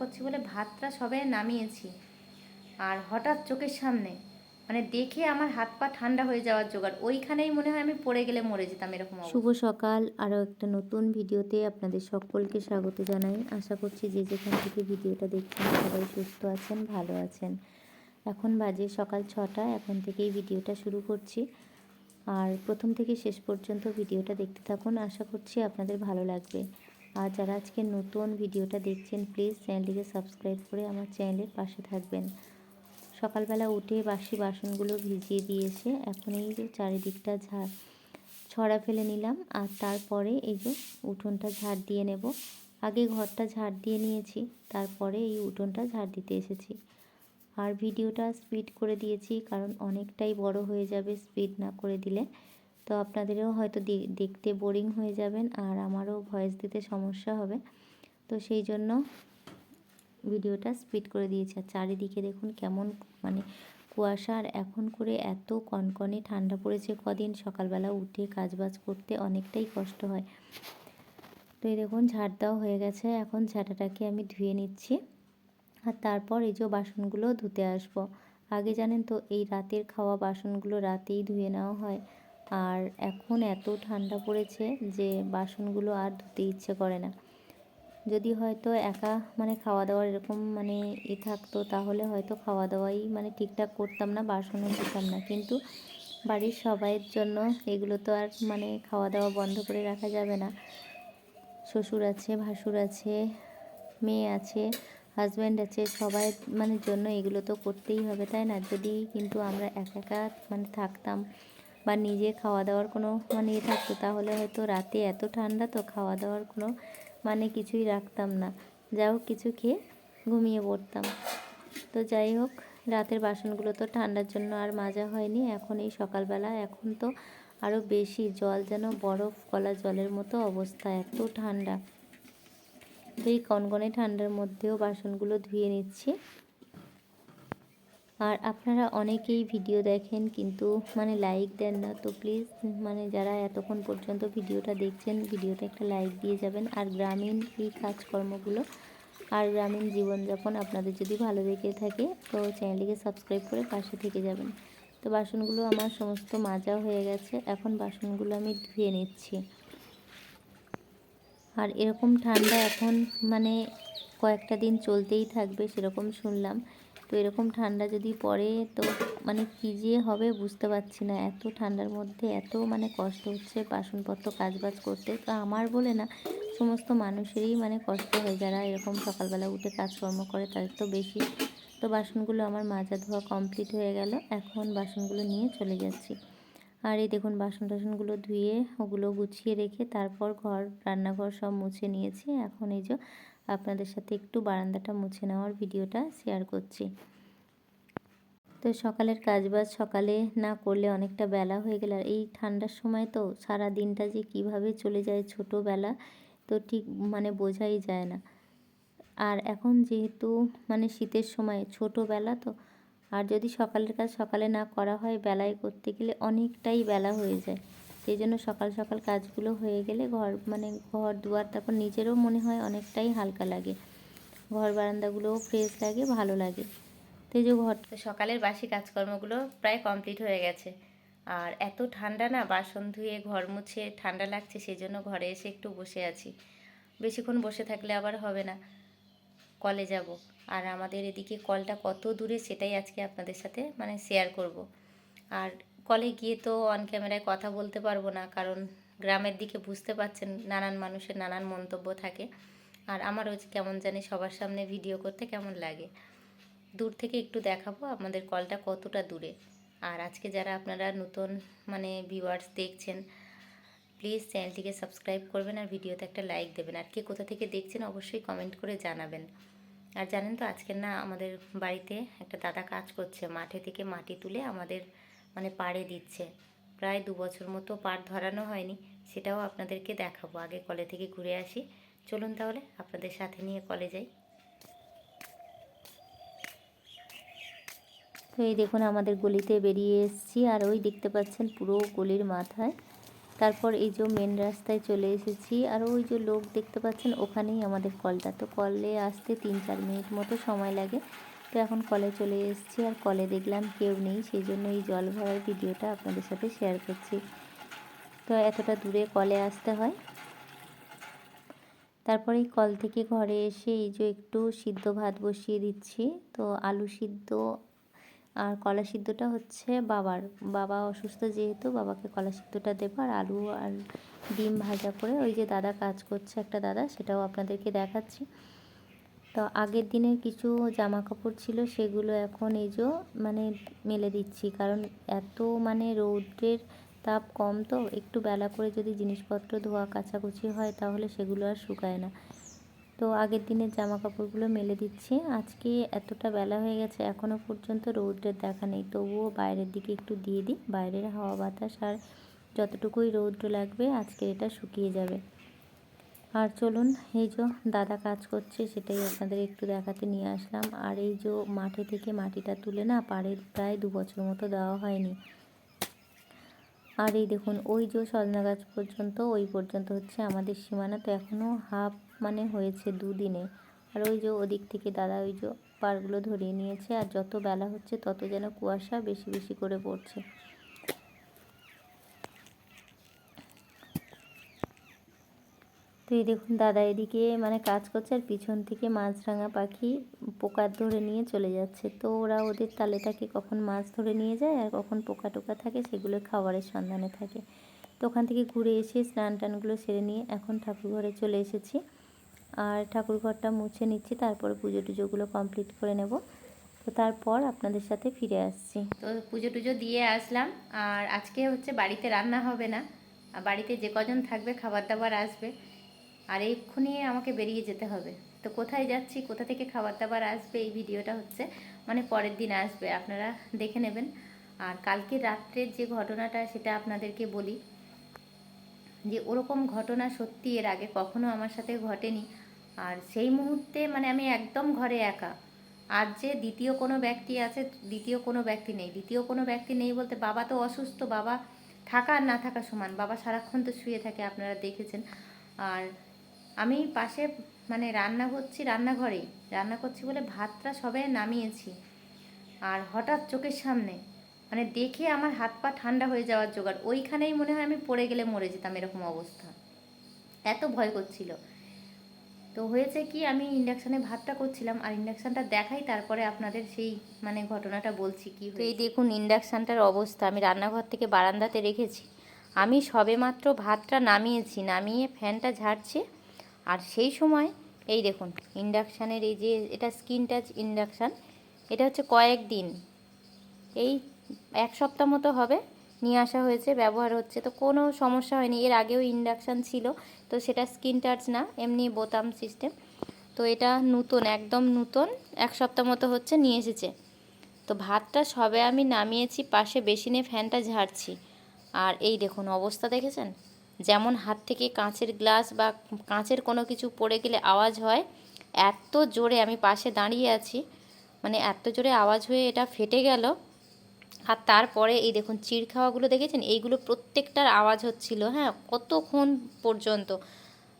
করছি বলে ভাতটা সবে নামিয়েছি। আর হঠাৎ চোখের সামনে মানে দেখে আমার হাত পা ঠান্ডা হয়ে যাওয়ার জোগাড়, ওইখানেই মনে হয় আমি পড়ে গেলে মরে যেতাম এরকম শুভ সকাল। আরও একটা নতুন ভিডিওতে আপনাদের সকলকে স্বাগত জানাই। আশা করছি যে যেখান থেকে ভিডিওটা দেখছেন সবাই সুস্থ আছেন, ভালো আছেন। এখন বাজে সকাল ছটা, এখন থেকেই ভিডিওটা শুরু করছি। আর প্রথম থেকে শেষ পর্যন্ত ভিডিওটা দেখতে থাকুন। আশা করছি আপনাদের ভালো লাগবে। আর যারা আজকে নতুন ভিডিওটা দেখছেন প্লিজ চ্যানেলটিকে সাবস্ক্রাইব করে আমার চ্যানেলের পাশে থাকবেন। সকালবেলা উঠে বাসি বাসনগুলো ভিজিয়ে দিয়েছে এখন এই যে চারিদিকটা ঝাড় ছড়া ফেলে নিলাম। আর তারপরে এই যে উঠোনটা ঝাড় দিয়ে নেব। আগে ঘরটা ঝাড় দিয়ে নিয়েছি, তারপরে এই উঠোনটা ঝাড় দিতে এসেছি। আর ভিডিওটা স্পিড করে দিয়েছি, কারণ অনেকটাই বড় হয়ে যাবে স্পিড না করে দিলে। তো আপনাদেরও হয়তো দেখতে বোরিং হয়ে যাবেন আর আমারও ভয়েস দিতে সমস্যা হবে। তো সেই জন্য ভিডিওটা স্পিড করে দিয়েছি। আর চারিদিকে দেখুন কেমন মানে কুয়াশা আর এখন করে এত কনকনে ঠান্ডা পড়েছে কদিন। সকালবেলা উঠে কাজবাজ করতে অনেকটাই কষ্ট হয়। তো এই দেখুন ঝাড় দেওয়া হয়ে গেছে। এখন ঝাঁটাটাকে আমি ধুয়ে নিচ্ছি। আর তারপর এই যে বাসনগুলো ধুতে আসব। আগে জানেন তো এই রাতের খাওয়া বাসনগুলো রাতেই ধুয়ে নেওয়া হয়। আর এখন এত ঠান্ডা পড়েছে যে বাসনগুলো আর ধুতে ইচ্ছে করে না। যদি হয়তো একা মানে খাওয়া দাওয়ার এরকম মানে ই থাকতো, তাহলে হয়তো খাওয়া দাওয়াই মানে ঠিকঠাক করতাম না, বাসনও ধুতাম না। কিন্তু বাড়ির সবাইয়ের জন্য এগুলো তো আর মানে খাওয়া দাওয়া বন্ধ করে রাখা যাবে না। শ্বশুর আছে, ভাসুর আছে, মেয়ে আছে হাজব্যান্ড আছে, সবাই মানে জন্য এগুলো তো করতেই হবে, তাই না? যদি কিন্তু আমরা একা একা মানে থাকতাম বা নিজে খাওয়া দাওয়ার কোনো মানে ইয়ে থাকতো, তাহলে হয়তো রাতে এত ঠান্ডা তো খাওয়া দাওয়ার কোনো মানে কিছুই রাখতাম না। যা হোক, কিছু খেয়ে ঘুমিয়ে পড়তাম। তো যাই হোক, রাতের বাসনগুলো তো ঠান্ডার জন্য আর মাজা হয়নি, এখন এই সকালবেলা এখন তো আরও বেশি জল যেন বরফ গলা জলের মতো অবস্থা, এত ঠান্ডা। তো এই কনকনে ঠান্ডার মধ্যেও বাসনগুলো ধুয়ে নিচ্ছি। আর আপনারা অনেকেই ভিডিও দেখেন কিন্তু মানে লাইক দেন না, তো প্লিজ মানে যারা এতক্ষণ পর্যন্ত ভিডিওটা দেখছেন ভিডিওতে একটা লাইক দিয়ে যাবেন। আর গ্রামীণ এই কাজকর্মগুলো আর গ্রামীণ জীবনযাপন আপনাদের যদি ভালো লেগে থাকে, তো চ্যানেলটিকে সাবস্ক্রাইব করে পাশে থেকে যাবেন। তো বাসনগুলো আমার সমস্ত মাজা হয়ে গেছে, এখন বাসনগুলো আমি ধুয়ে নিচ্ছি। আর এরকম ঠান্ডা এখন মানে কয়েকটা দিন চলতেই থাকবে, সেরকম শুনলাম। তো এরকম ঠান্ডা যদি পড়ে তো মানে কী যে হবে বুঝতে পারছি না। এত ঠান্ডার মধ্যে এত মানে কষ্ট হচ্ছে বাসনপত্র, কাজবাজ করতে। তো আমার বলে না, সমস্ত মানুষেরই মানে কষ্ট হয়। যারা এরকম সকালবেলা উঠে কাজকর্ম করে তাদের তো বেশি। তো বাসনগুলো আমার মাজা ধোয়া কমপ্লিট হয়ে গেল। এখন বাসনগুলো নিয়ে চলে যাচ্ছি। আর এই দেখুন, বাসন টাসনগুলো ধুয়ে ওগুলো গুছিয়ে রেখে তারপর ঘর, রান্নাঘর সব মুছে নিয়েছি। এখন এই যে আপনাদের সাথে একটু বারান্দাটা মুছে নেওয়ার ভিডিওটা শেয়ার করছি। তো সকালের কাজবাজ সকালে না করলে অনেকটা বেলা হয়ে গেলে। আর এই ঠান্ডার সময় তো সারা দিনটা যে কীভাবে চলে যায় ছোটোবেলা, তো ঠিক মানে বোঝাই যায় না। আর এখন যেহেতু মানে শীতের সময় ছোটোবেলা তো, আর যদি সকালের কাজ সকালে না করা হয়, বেলায় করতে গেলে অনেকটাই বেলা হয়ে যায়। সেই জন্য সকাল সকাল কাজগুলো হয়ে গেলে ঘর মানে ঘর দুয়ার তারপর নিজেরও মনে হয় অনেকটাই হালকা লাগে। ঘর বারান্দাগুলোও ফ্রেশ লাগে, ভালো লাগে। তো এই যে ঘর সকালের বাসি কাজকর্মগুলো প্রায় কমপ্লিট হয়ে গেছে। আর এত ঠান্ডা না, বাসন ধুয়ে, ঘর মুছে ঠান্ডা লাগছে, সেই জন্য ঘরে এসে একটু বসে আছি। বেশিক্ষণ বসে থাকলে আবার হবে না। কলে যাব। আর আমাদের এদিকে কলটা কত দূরে সেটাই আজকে আপনাদের সাথে মানে শেয়ার করব। আর কলে গিয়ে তো অন ক্যামেরায় কথা বলতে পারব না, কারণ গ্রামের দিকে বুঝতে পারছেন নানান মানুষের নানান মন্তব্য থাকে। আর আমারও কেমন জানি সবার সামনে ভিডিও করতে কেমন লাগে। দূর থেকে একটু দেখাবো আমাদের কলটা কতটা দূরে। আর আজকে যারা আপনারা নতুন মানে ভিউয়ার্স দেখছেন প্লিজ চ্যানেলটিকে সাবস্ক্রাইব করবেন আর ভিডিওতে একটা লাইক দেবেন। আর কে কোথা থেকে দেখছেন অবশ্যই কমেন্ট করে জানাবেন। আর জানেন তো আজকের না আমাদের বাড়িতে একটা দাদা কাজ করছে, মাঠে থেকে মাটি তুলে আমাদের মানে পাড়ে দিচ্ছে। প্রায় দু বছর মতো পাড় ধরানো হয়নি, সেটাও আপনাদেরকে দেখাবো। আগে কলে থেকে ঘুরে আসি। চলুন তাহলে আপনাদের সাথে নিয়ে কলে যাই। তো এই দেখুন, আমাদের গলিতে বেরিয়ে এসেছি। আর ওই দেখতে পাচ্ছেন পুরো গলির মাথায়। তারপর এই যে মেন রাস্তায় চলে এসেছি। আর ওই যে লোক দেখতে পাচ্ছেন, ওখানেই আমাদের কলটা। তো কলে আসতে তিন চার মিনিট মতো সময় লাগে। তো এখন কলে চলে এসেছি আর কলে দেখলাম কেউ নেই, সেই জন্য এই জল ভরার ভিডিওটা আপনাদের সাথে শেয়ার করছি। তো এতটা দূরে কলে আসতে হয়। তারপরে এই কল থেকে ঘরে এসে এই যে একটু সিদ্ধ ভাত বসিয়ে দিচ্ছি, তো আলু সিদ্ধ আর কলা সিদ্ধটা হচ্ছে বাবার। বাবা অসুস্থ যেহেতু, বাবাকে কলা সিদ্ধটা দেবো আর আলু আর ডিম ভাজা করে ওই যে দাদা কাজ করছে একটা দাদা, সেটাও আপনাদেরকে দেখাচ্ছি। তো আগের দিনের কিছু জামা কাপড় ছিল, সেগুলো এখন যে মানে মেলে দিচ্ছি। কারণ এত মানে রৌদ্রের তাপ কম তো, একটু বেলা করে যদি জিনিসপত্র ধোয়া কাচাকুচি হয়, তাহলে সেগুলো আর শুকায় না। তো আগের দিনের জামা কাপড়গুলো মেলে দিচ্ছি। আজকে এতটা বেলা হয়ে গেছে এখনও পর্যন্ত রৌদ্রের দেখা নেই। তবুও বাইরের দিকে একটু দিয়ে দিই। বাইরের হাওয়া বাতাস আর যতটুকুই রৌদ্র লাগবে, আজকে এটা শুকিয়ে যাবে। আর চলুন, এই যে দাদা কাজ করছে, সেটাই আপনাদের একটু দেখাতে নিয়ে আসলাম। আর এই যে মাঠে থেকে মাটিটা তুলে না, পাড়ের প্রায় দু বছর মতো দেওয়া হয়নি। আর এই দেখুন, ওই যে সজনা গাছ পর্যন্ত, ওই পর্যন্ত হচ্ছে আমাদের সীমানা। তো এখনও হাফ মানে হয়েছে দুদিনে আর ওই যে ওদিক থেকে দাদা ওই যে পারগুলো ধরিয়ে নিয়েছে, আর যত বেলা হচ্ছে তত যেন কুয়াশা বেশি বেশি করে পড়ছে। তো এই দেখুন দাদা এদিকে মানে কাজ করছে আর পিছন থেকে মাছরাঙা পাখি পোকা ধরে নিয়ে চলে যাচ্ছে। তো ওরা ওদের তালে থাকে কখন মাছ ধরে নিয়ে যায় আর কখন পোকা টোকা থাকে সেগুলো খাবারের সন্ধানে থাকে। তো ওখান থেকে ঘুরে এসে স্নান টানগুলো সেরে নিয়ে এখন ঠাকুর ঘরে চলে এসেছি। আর ঠাকুর ঘরটা মুছে নিচ্ছি, তারপরে পুজো টুজোগুলো কমপ্লিট করে নেব। তো তারপর আপনাদের সাথে ফিরে আসছি। তো পুজো টুজো দিয়ে আসলাম আর আজকে হচ্ছে বাড়িতে রান্না হবে না। বাড়িতে যে কজন থাকবে খাবার দাবার আসবে। আর এক্ষুনি আমাকে বেরিয়ে যেতে হবে। তো কোথায় যাচ্ছি, কোথা থেকে খাবার দাবার আসবে, এই ভিডিওটা হচ্ছে মানে পরের দিন আসবে, আপনারা দেখে নেবেন। আর কালকে রাত্রের যে ঘটনাটা সেটা আপনাদেরকে বলি। যে ওরকম ঘটনা সত্যি এর আগে কখনো আমার সাথে ঘটেনি। আর সেই মুহূর্তে মানে আমি একদম ঘরে একা। আর যে দ্বিতীয় কোনো ব্যক্তি আছে, দ্বিতীয় কোনো ব্যক্তি নেই। দ্বিতীয় কোনো ব্যক্তি নেই বলতে বাবা তো অসুস্থ, বাবা থাকা আর না থাকা সমান। বাবা সারাক্ষণ তো শুয়ে থাকে, আপনারা দেখেছেন। আর আমি পাশে মানে রান্না করছি রান্নাঘরেই। রান্না করছি বলে ভাতটা সবে নামিয়েছি। আর হঠাৎ চোখের সামনে মানে দেখে আমার হাত পা ঠান্ডা হয়ে যাওয়ার জোগাড়। ওইখানেই মনে হয় আমি পড়ে গেলে মরে যেতাম এরকম অবস্থা। এত ভয় করছিল। তো হয়েছে কি আমি ইন্ডাকশানে ভাতটা করছিলাম। আর ইন্ডাকশানটা দেখাই তারপরে আপনাদের সেই মানে ঘটনাটা বলছি কি তো এই দেখুন ইন্ডাকশানটার অবস্থা। আমি রান্নাঘর থেকে বারান্দাতে রেখেছি। আমি সবেমাত্র ভাতটা নামিয়েছি। নামিয়ে ফ্যানটা ঝাড়ছি। আর সেই সময়, এই দেখুন ইন্ডাকশানের এই যে এটা স্কিন টাচ ইন্ডাকশান এটা হচ্ছে কয়েকদিন এই এক সপ্তাহ মতো হবে, নিয়ে আসা হয়েছে, ব্যবহার হচ্ছে। তো কোনো সমস্যা হয়নি, এর আগেও ইন্ডাকশান ছিল, তো সেটা স্কিন টাচ না, এমনি বোতাম সিস্টেম তো এটা নতুন, একদম নতুন, এক সপ্তাহ মতো হচ্ছে, নিয়ে এসেছে। তো ভাতটা সবে আমি নামিয়েছি, পাশে বেসিনে ফ্যানটা ঝাড়ছি। আর এই দেখুন, অবস্থা দেখেছেন? যেমন হাত থেকে কাঁচের গ্লাস বা কাঁচের কোনো কিছু পড়ে গেলে আওয়াজ হয় এত জোরে আমি পাশে দাঁড়িয়ে আছি মানে এত জোরে আওয়াজ হয়ে এটা ফেটে গেল। আর তারপরে এই দেখুন চিড় খাওয়াগুলো দেখেছেন? এইগুলো প্রত্যেকটার আওয়াজ হচ্ছিল হ্যাঁ কতক্ষণ পর্যন্ত?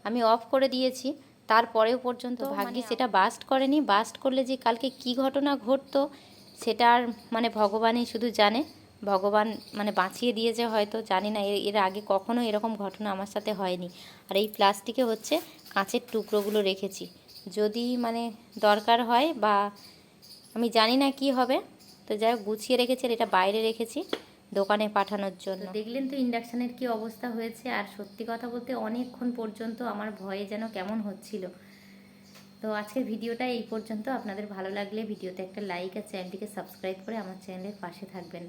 আমি অফ করে দিয়েছি তারপরেও পর্যন্ত ভাগ্যি সেটা বাস্ট করেনি। বাস্ট করলে যে কালকে কি ঘটনা ঘটতো সেটা আর মানে ভগবানই শুধু জানে। ভগবান মানে বাঁচিয়ে দিয়েছে হয়তো জানি না এর- এর আগে কখনো এরকম ঘটনা আমার সাথে হয়নি। আর এই প্লাস্টিকে হচ্ছে কাঁচের টুকরোগুলো রেখেছি। যদি মানে দরকার হয় বা আমি জানি না কি হবে তো যাই হোক গুছিয়ে রেখেছি আর এটা বাইরে রেখেছি দোকানে পাঠানোর জন্য। দেখলেন তো ইন্ডাকশানের কি অবস্থা হয়েছে? আর সত্যি কথা বলতে অনেকক্ষণ পর্যন্ত আমার ভয়ে যেন কেমন হচ্ছিল। তো আজকের ভিডিওটা এই পর্যন্ত। আপনাদের ভালো লাগলে ভিডিওতে একটা লাইক আর চ্যানেলটিকে সাবস্ক্রাইব করে আমার চ্যানেলের পাশে থাকবেন।